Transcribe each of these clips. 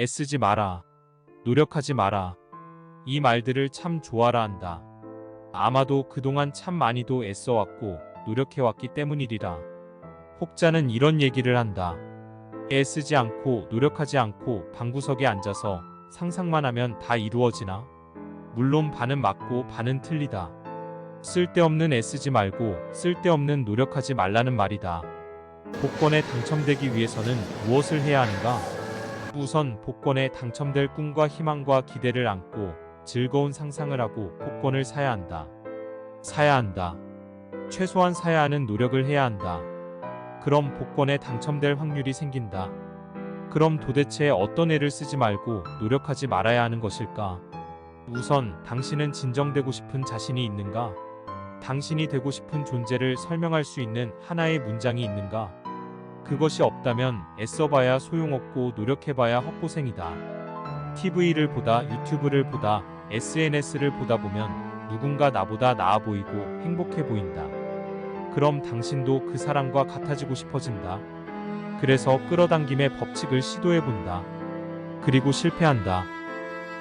애쓰지 마라. 노력하지 마라. 이 말들을 참 좋아라 한다. 아마도 그동안 참 많이도 애써왔고 노력해왔기 때문이리라. 혹자는 이런 얘기를 한다. 애쓰지 않고 노력하지 않고 방구석에 앉아서 상상만 하면 다 이루어지나? 물론 반은 맞고 반은 틀리다. 쓸데없는 애쓰지 말고 쓸데없는 노력하지 말라는 말이다. 복권에 당첨되기 위해서는 무엇을 해야 하는가? 우선 복권에 당첨될 꿈과 희망과 기대를 안고 즐거운 상상을 하고 복권을 사야 한다. 사야 한다. 최소한 사야 하는 노력을 해야 한다. 그럼 복권에 당첨될 확률이 생긴다. 그럼 도대체 어떤 애를 쓰지 말고 노력하지 말아야 하는 것일까? 우선 당신은 진정되고 싶은 자신이 있는가? 당신이 되고 싶은 존재를 설명할 수 있는 하나의 문장이 있는가? 그것이 없다면 애써봐야 소용없고 노력해봐야 헛고생이다. TV를 보다 유튜브를 보다 SNS를 보다 보면 누군가 나보다 나아 보이고 행복해 보인다. 그럼 당신도 그 사람과 같아지고 싶어진다. 그래서 끌어당김의 법칙을 시도해 본다. 그리고 실패한다.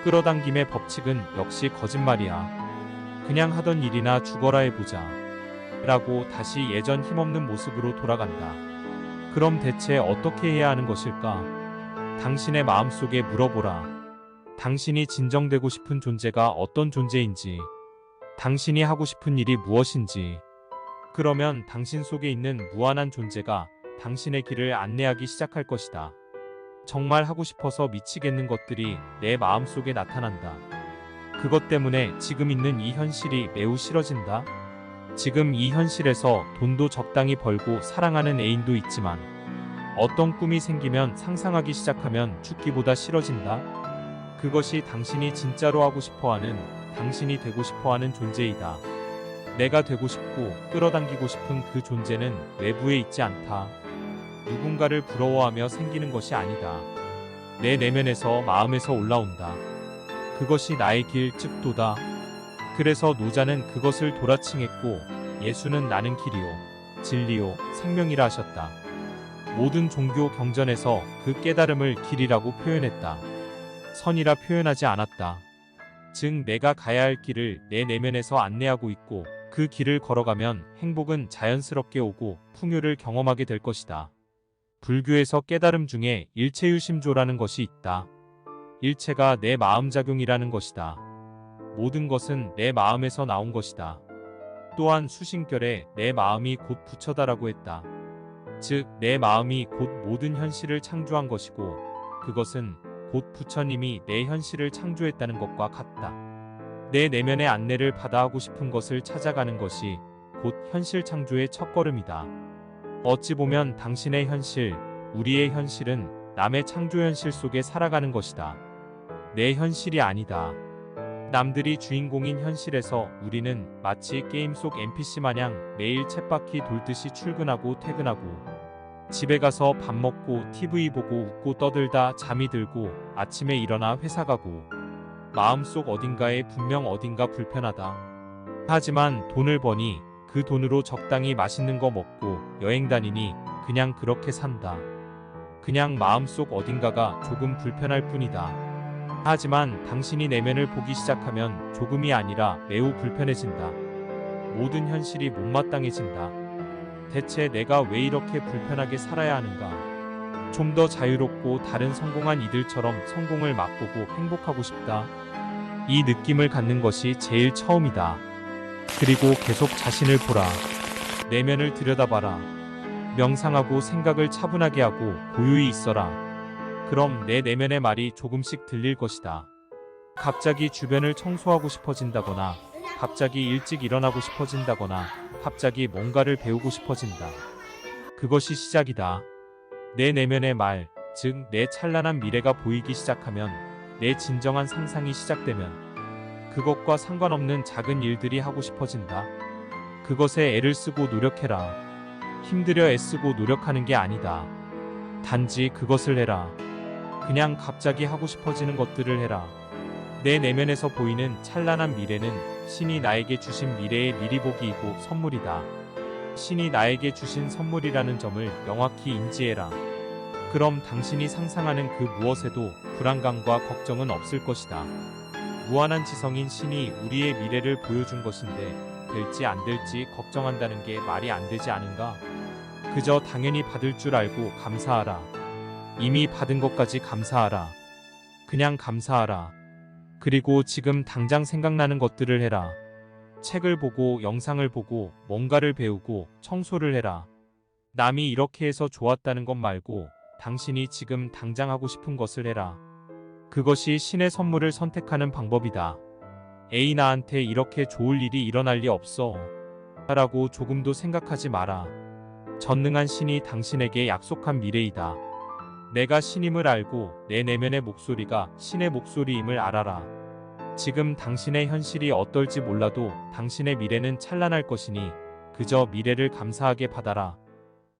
끌어당김의 법칙은 역시 거짓말이야. 그냥 하던 일이나 죽어라 해보자. 라고 다시 예전 힘없는 모습으로 돌아간다. 그럼 대체 어떻게 해야 하는 것일까? 당신의 마음속에 물어보라. 당신이 진정되고 싶은 존재가 어떤 존재인지, 당신이 하고 싶은 일이 무엇인지, 그러면 당신 속에 있는 무한한 존재가 당신의 길을 안내하기 시작할 것이다. 정말 하고 싶어서 미치겠는 것들이 내 마음속에 나타난다. 그것 때문에 지금 있는 이 현실이 매우 싫어진다. 지금 이 현실에서 돈도 적당히 벌고 사랑하는 애인도 있지만 어떤 꿈이 생기면 상상하기 시작하면 죽기보다 싫어진다. 그것이 당신이 진짜로 하고 싶어 하는 당신이 되고 싶어 하는 존재이다. 내가 되고 싶고 끌어당기고 싶은 그 존재는 외부에 있지 않다. 누군가를 부러워하며 생기는 것이 아니다. 내 내면에서 마음에서 올라온다. 그것이 나의 길 즉 도다. 그래서 노자는 그것을 도라칭했고 예수는 나는 길이요 진리요 생명이라 하셨다. 모든 종교 경전에서 그 깨달음을 길이라고 표현했다. 선이라 표현하지 않았다. 즉 내가 가야 할 길을 내 내면에서 안내하고 있고 그 길을 걸어가면 행복은 자연스럽게 오고 풍요를 경험하게 될 것이다. 불교에서 깨달음 중에 일체유심조라는 것이 있다. 일체가 내 마음작용이라는 것이다. 모든 것은 내 마음에서 나온 것이다. 또한 수신결에 내 마음이 곧 부처다라고 했다. 즉, 내 마음이 곧 모든 현실을 창조한 것이고, 그것은 곧 부처님이 내 현실을 창조했다는 것과 같다. 내 내면의 안내를 받아 하고 싶은 것을 찾아가는 것이 곧 현실 창조의 첫걸음이다. 어찌 보면 당신의 현실, 우리의 현실은 남의 창조 현실 속에 살아가는 것이다. 내 현실이 아니다. 남들이 주인공인 현실에서 우리는 마치 게임 속 NPC 마냥 매일 쳇바퀴 돌듯이 출근하고 퇴근하고 집에 가서 밥 먹고 TV 보고 웃고 떠들다 잠이 들고 아침에 일어나 회사 가고 마음속 어딘가에 분명 어딘가 불편하다. 하지만 돈을 버니 그 돈으로 적당히 맛있는 거 먹고 여행 다니니 그냥 그렇게 산다. 그냥 마음속 어딘가가 조금 불편할 뿐이다. 하지만 당신이 내면을 보기 시작하면 조금이 아니라 매우 불편해진다. 모든 현실이 못마땅해진다. 대체 내가 왜 이렇게 불편하게 살아야 하는가? 좀 더 자유롭고 다른 성공한 이들처럼 성공을 맛보고 행복하고 싶다. 이 느낌을 갖는 것이 제일 처음이다. 그리고 계속 자신을 보라. 내면을 들여다봐라. 명상하고 생각을 차분하게 하고 고요히 있어라. 그럼 내 내면의 말이 조금씩 들릴 것이다. 갑자기 주변을 청소하고 싶어진다거나, 갑자기 일찍 일어나고 싶어진다거나, 갑자기 뭔가를 배우고 싶어진다. 그것이 시작이다. 내 내면의 말, 즉 내 찬란한 미래가 보이기 시작하면, 내 진정한 상상이 시작되면, 그것과 상관없는 작은 일들이 하고 싶어진다. 그것에 애를 쓰고 노력해라. 힘들여 애쓰고 노력하는 게 아니다. 단지 그것을 해라. 그냥 갑자기 하고 싶어지는 것들을 해라. 내 내면에서 보이는 찬란한 미래는 신이 나에게 주신 미래의 미리 보기이고 선물이다. 신이 나에게 주신 선물이라는 점을 명확히 인지해라. 그럼 당신이 상상하는 그 무엇에도 불안감과 걱정은 없을 것이다. 무한한 지성인 신이 우리의 미래를 보여준 것인데 될지 안 될지 걱정한다는 게 말이 안 되지 않은가? 그저 당연히 받을 줄 알고 감사하라. 이미 받은 것까지 감사하라. 그냥 감사하라. 그리고 지금 당장 생각나는 것들을 해라. 책을 보고 영상을 보고 뭔가를 배우고 청소를 해라. 남이 이렇게 해서 좋았다는 것 말고 당신이 지금 당장 하고 싶은 것을 해라. 그것이 신의 선물을 선택하는 방법이다. 에이 나한테 이렇게 좋을 일이 일어날 리 없어. 라고 조금도 생각하지 마라. 전능한 신이 당신에게 약속한 미래이다. 내가 신임을 알고 내 내면의 목소리가 신의 목소리임을 알아라. 지금 당신의 현실이 어떨지 몰라도 당신의 미래는 찬란할 것이니 그저 미래를 감사하게 받아라.